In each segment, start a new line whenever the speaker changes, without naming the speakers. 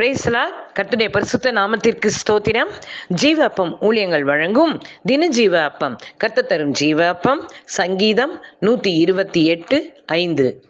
பிரேசலா கர்த்துடைய பரிசுத்த நாமத்திற்கு ஸ்தோத்திரம். ஜீவ அப்பம் ஊழியங்கள் வழங்கும் தின ஜீவ அப்பம் கர்த்த தரும் ஜீவ அப்பம் சங்கீதம் நூற்றி இருபத்தி எட்டு ஐந்து.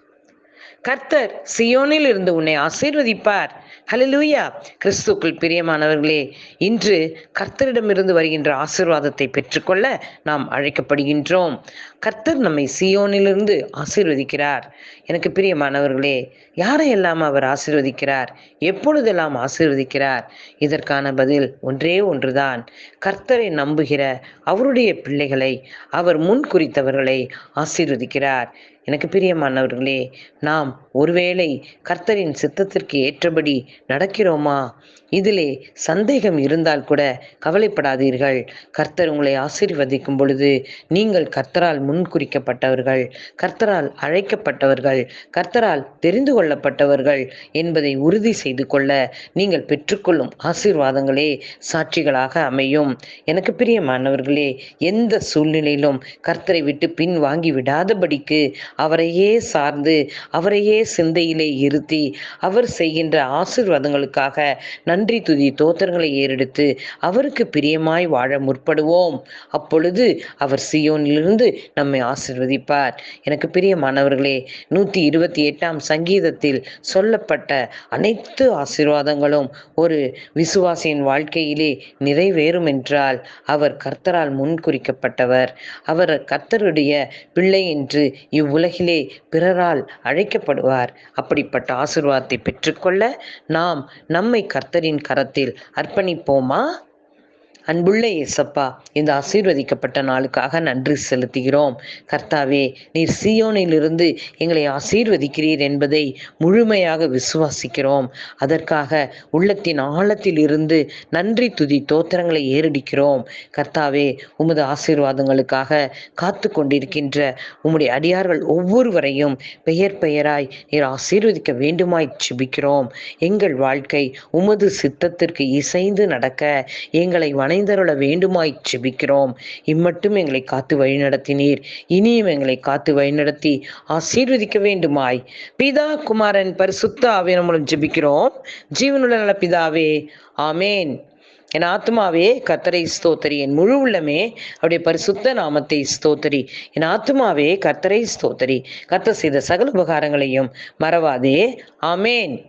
கர்த்தர் சியோனில் இருந்து உன்னை ஆசீர்வதிப்பார். ஹலலூயா கிறிஸ்துக்குள் பிரியமானவர்களே இன்று கர்த்தரிடமிருந்து வருகின்ற ஆசீர்வாதத்தை பெற்றுக்கொள்ள நாம் அழைக்கப்படுகின்றோம். கர்த்தர் நம்மை சியோனிலிருந்து ஆசீர்வதிக்கிறார். எனக்கு பிரியமானவர்களே யாரையெல்லாம் அவர் ஆசீர்வதிக்கிறார்? எப்பொழுதெல்லாம் ஆசீர்வதிக்கிறார்? இதற்கான பதில் ஒன்றே ஒன்றுதான். கர்த்தரை நம்புகிற அவருடைய பிள்ளைகளை அவர் முன் குறித்தவர்களை ஆசீர்வதிக்கிறார். எனக்கு பிரியமானவர்களே நாம் ஒருவேளை கர்த்தரின் சித்தத்திற்கு ஏற்றபடி நடக்கிறோமா? இதிலே சந்தேகம் இருந்தால் கூட கவலைப்படாதீர்கள். கர்த்தர் உங்களை ஆசீர்வதிக்கும் பொழுது நீங்கள் கர்த்தரால் முன்குறிக்கப்பட்டவர்கள் கர்த்தரால் அழைக்கப்பட்டவர்கள் கர்த்தரால் தெரிந்து கொள்ளப்பட்டவர்கள் என்பதை உறுதி செய்து கொள்ள நீங்கள் பெற்றுக்கொள்ளும் ஆசீர்வாதங்களே சாட்சிகளாக அமையும். எனக்கு பிரியமானவர்களே எந்த சூழ்நிலையிலும் கர்த்தரை விட்டு பின் வாங்கி விடாதபடிக்கு அவரையே சார்ந்து அவரையே சிந்தையிலே இருத்தி அவர் செய்கின்ற ஆசீர்வாதங்களுக்காக நன்றி துதி தோத்திரங்களை ஏறெடுத்து அவருக்கு பிரியமாய் வாழ முற்படுவோம். அப்பொழுது அவர் சியோனிலிருந்து நம்மை ஆசிர்வதிப்பார். எனக்கு பிரியமானவர்களே நூற்றி இருபத்தி எட்டாம் சங்கீதத்தில் சொல்லப்பட்ட அனைத்து ஆசிர்வாதங்களும் ஒரு விசுவாசியின் வாழ்க்கையிலே நிறைவேறும் என்றால் அவர் கர்த்தரால் முன்குறிக்கப்பட்டவர். அவர் கர்த்தருடைய பிள்ளை என்று உலகிலே பிறரால் அழைக்கப்படுவார். அப்படிப்பட்ட ஆசிர்வாதத்தை பெற்றுக்கொள்ள நாம் நம்மை கர்த்தரின் கரத்தில் அர்ப்பணிப்போமா? அன்புள்ள இயேசப்பா இந்த ஆசீர்வதிக்கப்பட்ட நாளுக்காக நன்றி செலுத்துகிறோம். கர்த்தாவே நீர் சியோனிலிருந்து எங்களை ஆசீர்வதிக்கிறீர் என்பதை முழுமையாக விசுவாசிக்கிறோம். அதற்காக உள்ளத்தின் ஆழத்தில் இருந்து நன்றி துதி தோத்திரங்களை ஏறடிக்கிறோம். கர்த்தாவே உமது ஆசீர்வாதங்களுக்காக காத்து கொண்டிருக்கின்ற உம்முடைய அடியார்கள் ஒவ்வொருவரையும் பெயர் பெயராய் நீர் ஆசீர்வதிக்க வேண்டுமாய் சுபிக்கிறோம் எங்கள் வாழ்க்கை உமது சித்தத்திற்கு இசைந்து நடக்க எங்களை வணைந்தருள வேண்டுமாய் செபிக்கிறோம் இம்மட்டும் எங்களை காத்து வழிநடத்தினீர். இனியும் எங்களை காத்து வழிநடத்தி ஆசீர்வதிக்க வேண்டுமாய். பிதா குமாரன் பரிசுத்த நம்மளும் மூலம் ஜெபிக்கிறோம். ஜீவனுள்ள நல்ல பிதாவே ஆமேன். என் ஆத்மாவே கர்த்தரை ஸ்தோத்தரி. என் முழு உள்ளமே அவருடைய பரிசுத்த நாமத்தை ஸ்தோத்தரி. என் ஆத்மாவே கர்த்தரை ஸ்தோத்தரி. கர்த்தர் செய்த சகல உபகாரங்களையும் மறவாதே. ஆமேன்.